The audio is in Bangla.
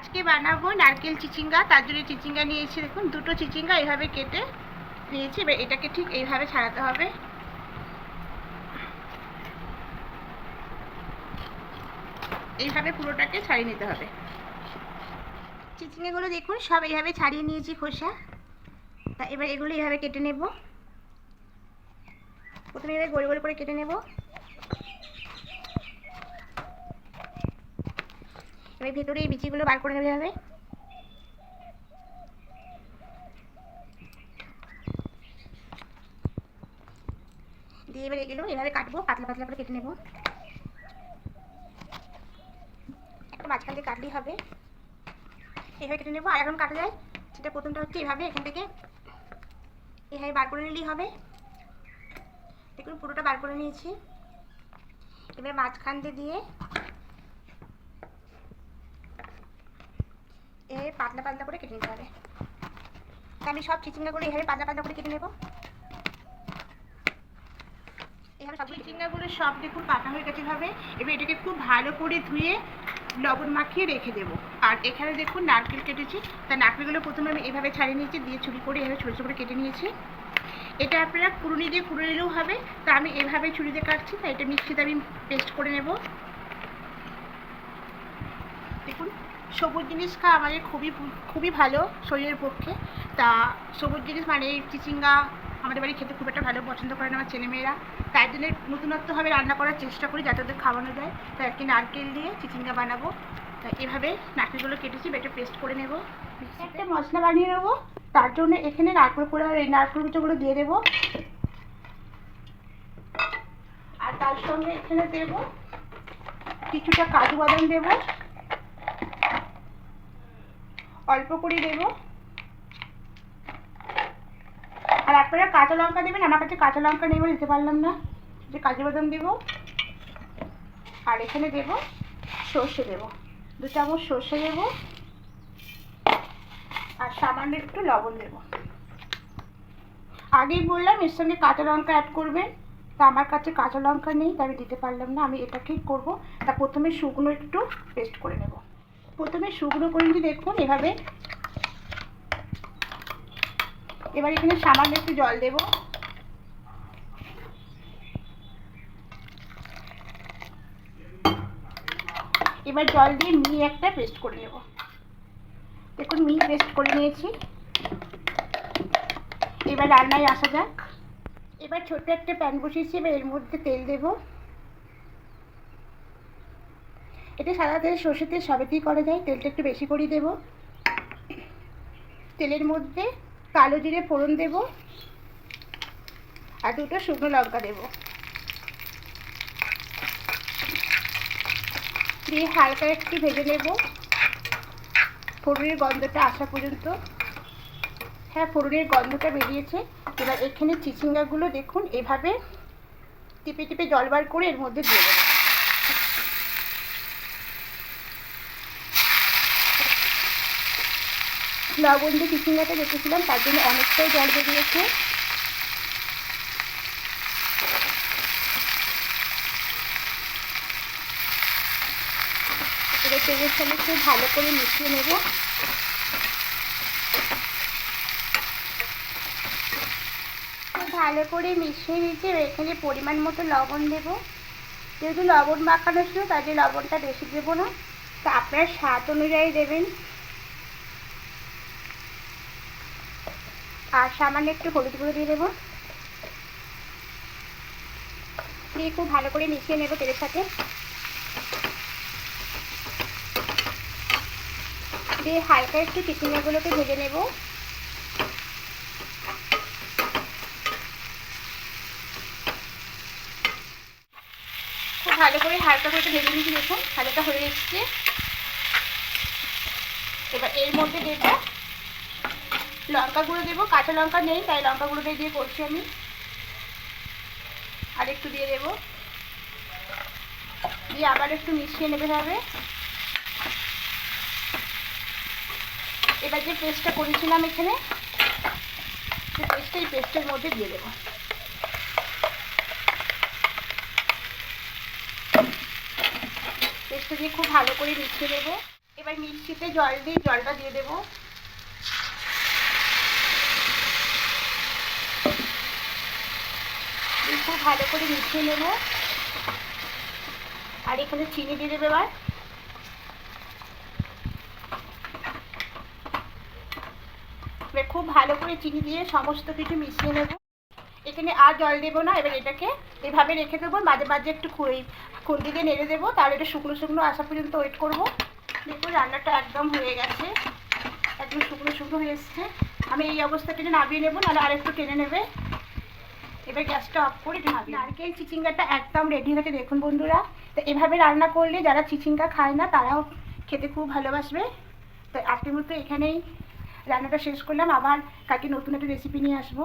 আজকে বানাবো নারকেল চিচিঙ্গা, তার জন্য চিচিঙ্গা নিয়েছি। দেখুন, দুটো চিচিঙ্গা এইভাবে কেটে নিয়েছি এবার এটাকে ঠিক এইভাবে ছাড়াতে হবে। এইভাবে পুরোটাকে ছাড়িয়ে নিতে হবে। চিচিঙ্গাগুলো দেখুন, সব এইভাবে ছাড়িয়ে নিয়েছি খোসা। তা এবার এগুলো এইভাবে কেটে নেব। প্রথমে এভাবে গোল গোল করে কেটে নেব। এবার ভেতরে এই বিচিগুলো বার করে নেবে হবে দিয়ে এবার এগুলো এভাবে কাটবো, পাতলা পাতলা করে কেটে নেব। একটা মাঝখান দিয়ে কাটলেই হবে। এভাবে কেটে নেব, আর এখন কাটা যায় সেটা প্রথমটা হচ্ছে এভাবে, এখান থেকে এভাবে বার করে নিলেই হবে। দেখুন পুরোটা বার করে নিয়েছি। এবার মাঝখান দিয়ে দিয়ে এভাবে পাতলা পাতলা করে কেটে নিতে হবে। তা আমি সব চিচিঙ্গাগুলো এভাবে পাতলা পাতলা করে কেটে নেব। এভাবে সব চিচিঙ্গাগুলো সব দেখুন কাটা হয়ে গেছে ভাবে এবার এটাকে খুব ভালো করে ধুয়ে লবণ মাখিয়ে রেখে দেবো। আর এখানে দেখুন নারকেল কেটেছি। তা নারকেলগুলো প্রথমে আমি এভাবে ছাড়িয়ে নিয়েছি, দিয়ে ছুরি করে এভাবে ছোটো ছোটো কেটে নিয়েছি। এটা আপনারা কুড়ুনি দিয়ে কুড়ে নিলেও হবে। তা আমি এভাবে ছুরি দিয়ে কাটছি তাই এটা মিক্সিতে আমি পেস্ট করে নেব। দেখুন। সবুজ জিনিস খাওয়া আমাদের খুবই খুবই ভালো শরীরের পক্ষে। তা সবুজ জিনিস মানে এই চিচিঙ্গা আমাদের বাড়ি খেতে খুব একটা ভালো পছন্দ করে না আমার ছেলেমেয়েরা। তাই জন্য নতুনত্বভাবে রান্না করার চেষ্টা করি যাতে ওদের খাওয়ানো যায়। তাই কি নারকেল দিয়ে চিচিঙ্গা বানাবো। তা এভাবে নারকেলগুলো কেটেছি বেটে পেস্ট করে নেব। একটা মশলা বানিয়ে নেব। তার জন্য এখানে নারকেল করে এই নারকেল কুচোগুলো দিয়ে দেবো। আর তার সঙ্গে এখানে দেবো কিছুটা কাজু বাদাম দেবো। অল্প করে দেবো। আর আপনারা কাঁচা লঙ্কা দেবেন, আমার কাছে কাঁচা লঙ্কা নেই দিতে পারলাম না। যে কাজু বাদাম দেবো, আর এখানে দেবো সর্ষে দেবো। দু চামচ সর্ষে দেবো, আর সামান্য একটু লবণ দেবো। আগেই বললাম, এর সঙ্গে কাঁচা লঙ্কা অ্যাড করবেন। তা আমার কাছে কাঁচা লঙ্কা নেই, তাই আমি দিতে পারলাম না। আমি এটাকেই করব। তা প্রথমে শুকনো একটু পেস্ট করে নেব। প্রথমে শুকনো করে নিয়ে দেখুন এভাবে। এবার এখানে সামান্য একটু জল দেব। এবার জল দিয়ে মিহি একটা পেস্ট করে নেব। দেখুন, মিহি পেস্ট করে নিয়েছি। এবার রান্নায় আসা যাক। এবার ছোট্ট একটা প্যান বসিয়েছি, এবার এর মধ্যে তেল দেব। এটা সাদা তেল সর্ষের তেল সবেতেই করা যায়? তেলটা একটু বেশি করেই দেব। তেলের মধ্যে কালো জিরে ফোড়ন দেব আর দুটো শুকনো লঙ্কা দেব। দিয়ে হালকা একটু ভেজে নেব। ফোড়নের গন্ধটা আসা পর্যন্ত। হ্যাঁ ফোড়নের গন্ধটা বেরিয়েছে। এবার এখানে চিচিঙ্গাগুলো দেখুন, এভাবে টিপে টিপে জল বার করে এর মধ্যে দিয়ে দেবো। লবণ দিয়ে রেখেছিলাম, তার জন্য অনেকটাই জল বেরিয়েছে। তেলের খুব ভালো করে মিশিয়ে নেব। ভালো করে মিশিয়ে নিয়েছি এখানে পরিমাণ মতো লবণ দেব। যেহেতু লবণ মাখানো ছিল তাই লবণটা বেশি দেবো না। তা আপনার স্বাদ অনুযায়ী দেবেন। আর সামান্য একটু হলুদ গুঁড়ো দিয়ে দেবো। দিয়ে খুব ভালো করে মিশিয়ে নেব তেলের সাথে। দিয়ে হালকা একটু চিচিঙ্গাগুলোকে ভেজে নেব। খুব ভালো করে হালকা করে ভেজে নিচ্ছি দেখুন, হালকা হয়ে এসছে। এবার এর মধ্যে দেবো লঙ্কা গুঁড়ো দেবো, কাঁচা লঙ্কা নেই, তাই লঙ্কা গুঁড়ো দিয়ে করছি আমি। আর একটু দিয়ে দেবো। দিয়ে আবার একটু মিশিয়ে নেবে হবে। এবার যে পেস্টটা করেছিলাম এখানে, সে পেস্টটা এই পেস্টের মধ্যে দিয়ে দেবো। পেস্টটা দিয়ে খুব ভালো করে মিশিয়ে দেবো এবার মিক্সিতে জল দিয়ে, জলটা দিয়ে দেবো। খুব ভালো করে মিশিয়ে নেব। আর এখানে চিনি দিয়ে দেবে এবার। খুব ভালো করে চিনি দিয়ে সমস্ত কিছু মিশিয়ে নেব। এখানে আর জল দেবো না, এবার এটাকে এভাবে রেখে দেবো। মাঝে মাঝে একটু খুন্তি দিয়ে নেড়ে দেবো। তাহলে এটা শুকনো শুকনো আসা পর্যন্ত ওয়েট করব। দেখুন রান্নাটা একদম হয়ে গেছে। একদম শুকনো শুকনো হয়ে এসছে। আমি এই অবস্থা থেকে নামিয়ে নেব, নাহলে আরেকটু টেনে নেবে। এবার গ্যাসটা অফ করে নামিয়ে নারকেল চিচিঙ্গাটা একদম রেডি হয়েছে, দেখুন বন্ধুরা। তো এভাবে রান্না করলে যারা চিচিঙ্গা খায় না, তারাও খেতে খুব ভালোবাসবে। তো আজকের মতো এখানেই রান্নাটা শেষ করলাম। আবার কাকে নতুন একটা রেসিপি নিয়ে আসব।